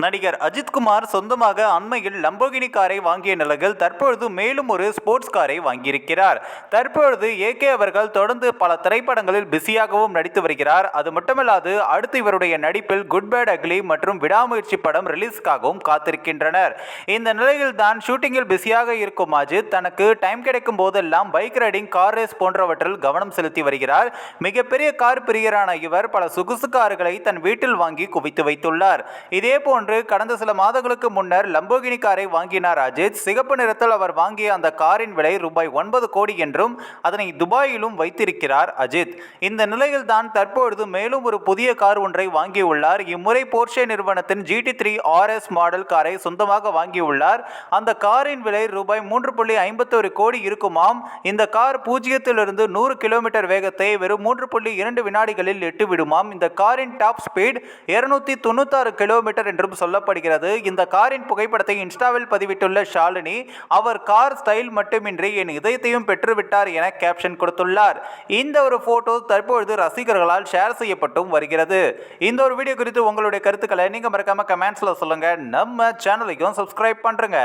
நடிகர் அஜித்குமார் சொந்தமாக அண்மையில் லம்போகினி காரை வாங்கிய நிலையில் தற்பொழுது மேலும் ஒரு ஸ்போர்ட்ஸ் காரை வாங்கியிருக்கிறார். தற்பொழுது ஏகே அவர்கள் தொடர்ந்து பல திரைப்படங்களில் பிஸியாகவும் நடித்து வருகிறார். அது மட்டுமல்லாது அடுத்து இவருடைய நடிப்பில் குட் பேட் அக்லி மற்றும் விடாமுயற்சி படம் ரிலீஸ்க்காகவும் காத்திருக்கின்றனர். இந்த நிலையில் தான் ஷூட்டிங்கில் பிஸியாக இருக்கும் அஜித் தனக்கு டைம் கிடைக்கும் போதெல்லாம் பைக் ரைடிங் கார் ரேஸ் போன்றவற்றில் கவனம் செலுத்தி வருகிறார். மிகப்பெரிய கார் பிரியரான இவர் பல சொகுசு கார்களை தன் வீட்டில் வாங்கி குவித்து வைத்துள்ளார். இதே போன்று கடந்த சில மாதங்களுக்கு முன்னர் லம்போகினி காரை வாங்கினார் அஜித். சிகப்பு நிறத்தில் அவர் வாங்கிய அந்த காரின் விலை ரூபாய் ஒன்பது கோடி என்றும் அதனை துபாயிலும் வைத்திருக்கிறார் அஜித். இந்த நிலையில் தான் தற்பொழுது மேலும் ஒரு புதிய கார் ஒன்றை வாங்கியுள்ளார். இம்முறை போர்ஷே நிறுவனத்தின் ஜிடி த்ரீ ஆர்எஸ் மாடல் காரை சொந்தமாக வாங்கியுள்ளார். அந்த காரின் விலை ரூபாய் மூன்று புள்ளி ஐம்பத்தொரு கோடி இருக்குமாம். இந்த கார் பூஜ்ஜியத்திலிருந்து நூறு கிலோமீட்டர் வேகத்தை வெறும் மூன்று புள்ளி இரண்டு வினாடிகளில் எட்டு விடுமாம் இந்த காரின் டாப் ஸ்பீட் இருநூத்தி தொண்ணூத்தாறு கிலோமீட்டர் என்றும் சொல்லப்படுகிறது. இந்த காரின் புகைப்படத்தை இன்ஸ்டாவில் பதிவிட்டுள்ள ஷாலினி அவர் கார் ஸ்டைல் மட்டுமின்றி என் இதயத்தையும் பெற்றுவிட்டார் என கேப்ஷன் கொடுத்துள்ளார். இந்த ஒரு போட்டோ தற்பொழுது ரசிகர்களால் ஷேர் செய்யப்பட்டும் வருகிறது. இந்த ஒரு வீடியோ குறித்து உங்களுடைய கருத்துக்களை நீங்க மறக்காம கமெண்ட்ஸ்ல சொல்லுங்க. நம்ம சேனலையும் சப்ஸ்கிரைப் பண்றங்க.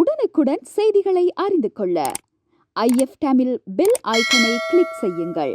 உடனுக்குடன் செய்திகளை அறிந்து கொள்ள ஐஎஃப் தமிழ் பெல் ஐக்கனை கிளிக் செய்யுங்கள்.